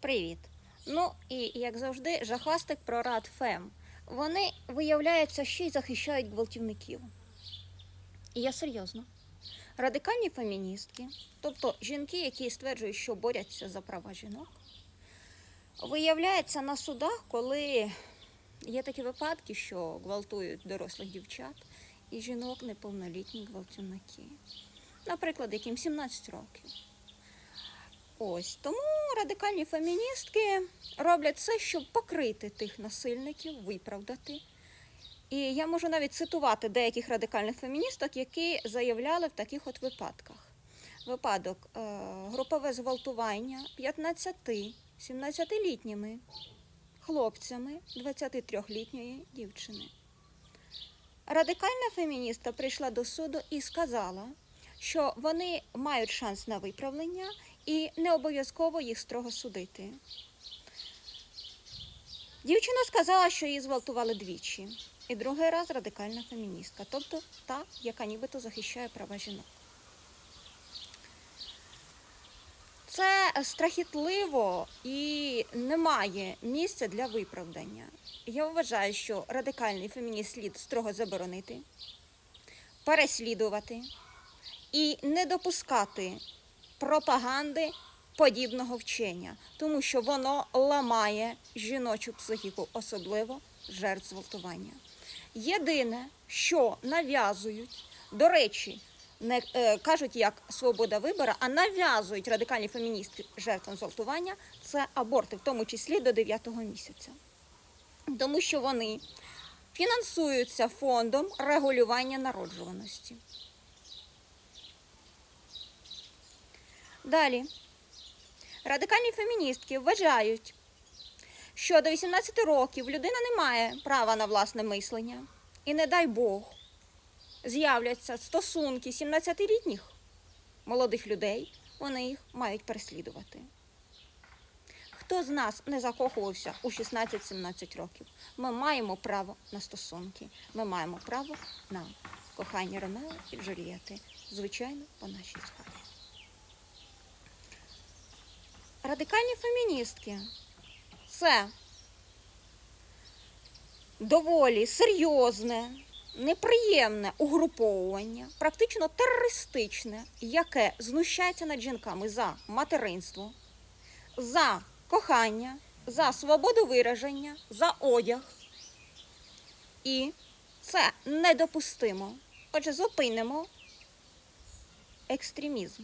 Привіт. Ну і як завжди, жахастик про Рад Фем. Вони, виявляється, ще й захищають гвалтівників. І я серйозно. Радикальні феміністки, тобто жінки, які стверджують, що борються за права жінок, виявляється на судах, коли є такі випадки, що гвалтують дорослих дівчат і жінок неповнолітні гвалтівники. Наприклад, яким 17 років. Ось тому радикальні феміністки роблять все, щоб покрити тих насильників, виправдати. І я можу навіть цитувати деяких радикальних феміністок, які заявляли в таких от випадках. Випадок е, групове зґвалтування 15-17-літніми хлопцями 23-літньої дівчини. Радикальна феміністка прийшла до суду і сказала, що вони мають шанс на виправлення і не обов'язково їх строго судити. Дівчина сказала, що її зґвалтували двічі, і другий раз радикальна феміністка, тобто та, яка нібито захищає права жінок. Це страхітливо і немає місця для виправдання. Я вважаю, що радикальний фемініст слід строго заборонити, переслідувати і не допускати пропаганди подібного вчення, тому що воно ламає жіночу психіку, особливо жертв зґвалтування. Єдине, що нав'язують, до речі, не е, кажуть як свобода вибору, а нав'язують радикальні феміністки жертвам зґвалтування, це аборти, в тому числі до 9-го місяця. Тому що вони фінансуються фондом регулювання народжуваності. Далі. Радикальні феміністки вважають, що до 18 років людина не має права на власне мислення. І не дай Бог з'являться стосунки 17-літніх молодих людей, вони їх мають переслідувати. Хто з нас не закохувався у 16-17 років? Ми маємо право на стосунки. Ми маємо право на кохання Ромео і Джульєти, звичайно, по нашій згоді. Радикальні феміністки це доволі серйозне, неприємне угруповування, практично терористичне, яке знущається над жінками за материнство, за кохання, за свободу вираження, за одяг. І це недопустимо. Отже, зупинимо екстремізм.